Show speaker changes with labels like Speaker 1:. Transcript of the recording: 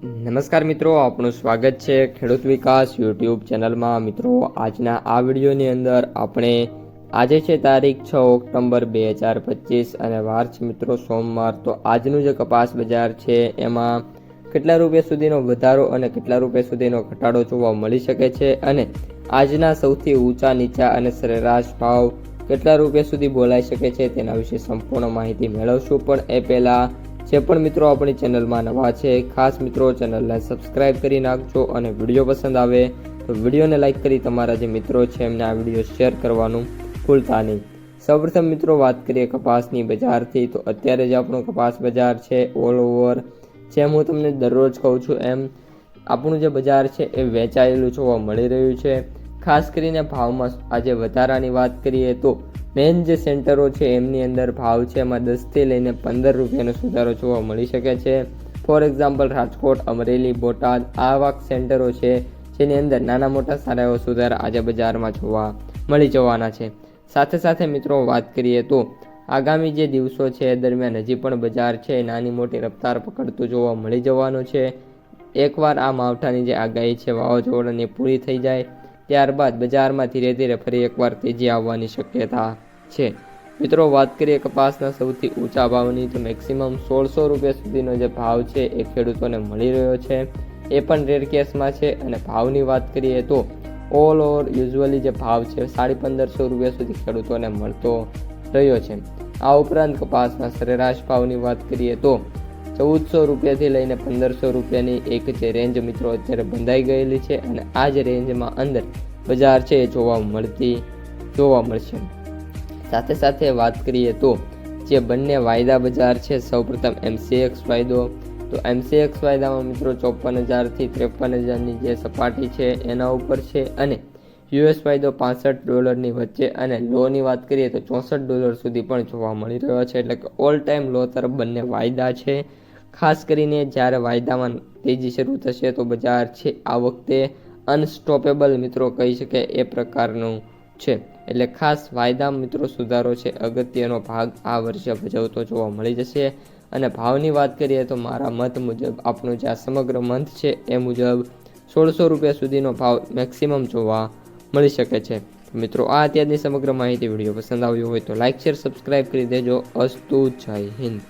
Speaker 1: નમસ્કાર મિત્રો, આપનું સ્વાગત છે ખેડૂત વિકાસ યુટ્યુબ ચેનલમાં. મિત્રો, આજના આ વિડીયોની અંદર આપણે આજે છે તારીખ છ ઓક્ટોબર બે હજાર પચીસ અને વાર છે મિત્રો સોમવાર. તો આજનું જે કપાસ બજાર છે, એમાં કેટલા રૂપિયા સુધીનો વધારો અને કેટલા રૂપિયા સુધીનો ઘટાડો જોવા મળી શકે છે અને આજના સૌથી ઊંચા, નીચા અને સરેરાશ ભાવ કેટલા રૂપિયા સુધી બોલાઈ શકે છે તેના વિશે સંપૂર્ણ માહિતી મેળવશું. પણ એ પહેલાં જે પણ મિત્રો આપણી ચેનલમાં નવા છે, ખાસ મિત્રો ચેનલને સબસ્ક્રાઇબ કરી નાખજો અને વીડિયો પસંદ આવે તો વિડીયોને લાઇક કરી તમારા જે મિત્રો છે એમને આ વીડિયો શેર કરવાનું ભૂલતા નહીં. સૌપ્રથમ મિત્રો વાત કરીએ કપાસની બજારથી, તો અત્યારે જે આપણું કપાસ બજાર છે ઓલ ઓવર જેમ હું તમને દરરોજ કહું છું એમ, આપણું જે બજાર છે એ વેચાયેલું જોવા મળી રહ્યું છે. ખાસ કરીને ભાવમાં આજે વધારાની વાત કરીએ તો મેઇન જે સેન્ટરો છે, એમની અંદર ભાવ છે, એમાં દસથી લઈને પંદર રૂપિયાનો સુધારો જોવા મળી શકે છે. ફોર એક્ઝામ્પલ રાજકોટ, અમરેલી, બોટાદ, આવા સેન્ટરો છે, જેની અંદર નાના મોટા સારા એવા સુધારા આજે બજારમાં જોવા મળી જવાના છે. સાથે સાથે મિત્રો, વાત કરીએ તો આગામી જે દિવસો છે, એ દરમિયાન હજી પણ બજાર છે નાની મોટી રફતાર પકડતું જોવા મળી જવાનું છે. એકવાર આ માવઠાની જે આગાહી છે, વાવાઝોડાની પૂરી થઈ જાય, ત્યારબાદ બજારમાં ધીરે ધીરે ફરી એકવાર તેજી આવવાની શક્યતા છે. મિત્રો, વાત કરીએ કપાસના સૌથી ઊંચા ભાવની, તો મેક્સિમમ સોળસો રૂપિયા સુધીનો જે ભાવ છે, એ ખેડૂતોને મળી રહ્યો છે. એ પણ રેર કેસમાં છે અને ભાવની વાત કરીએ તો ઓલ ઓવર યુઝ્યુઅલી જે ભાવ છે, સાડી પંદરસો રૂપિયા સુધી ખેડૂતોને મળતો રહ્યો છે. આ ઉપરાંત કપાસના સરેરાશ ભાવની વાત કરીએ તો ચૌદસો રૂપિયાથી લઈને પંદરસો રૂપિયાની એક જે રેન્જ મિત્રો અત્યારે બંધાઈ ગયેલી છે અને આ જ રેન્જમાં અંદર બજાર છે, એ જોવા મળતી, જોવા મળશે. સાથે સાથે વાત કરીએ તો જે બંને વાયદા બજાર છે, સૌપ્રથમ એમસીએક્સ વાયદો. તો એમસીએક્સ વાયદામાં મિત્રો ચોપન હજારથી ત્રેપન હજારની જે સપાટી છે, એના ઉપર છે અને યુએસ વાયદો પાસઠ ડોલરની વચ્ચે અને લોની વાત કરીએ તો ચોસઠ ડોલર સુધી પણ જોવા મળી રહ્યો છે. એટલે કે ઓલ ટાઈમ લો તરફ બંને વાયદા છે. ખાસ કરીને જ્યારે વાયદામાં તેજી શરૂ થશે તો બજાર છે આ વખતે અનસ્ટોપેબલ મિત્રો કહી શકે એ પ્રકારનું. છે. એટલે ખાસ વાયદા મિત્રો સુધારો છે. અગત્યનો ભાગ આ વર્ષે ભજવતો જોવા મળી જશે. અને ભાવની વાત કરીએ તો મારા મત મુજબ આપણું જે આ સમગ્ર મંથ છે એ મુજબ સોળસો રૂપિયા સુધીનો ભાવ મેક્સિમમ જોવા મળી શકે છે. મિત્રો, આ અત્યારની સમગ્ર માહિતી વીડિયો પસંદ આવ્યો હોય તો લાઇક શેર સબસ્ક્રાઇબ કરી દેજો. અસ્તુ જય હિન્દ.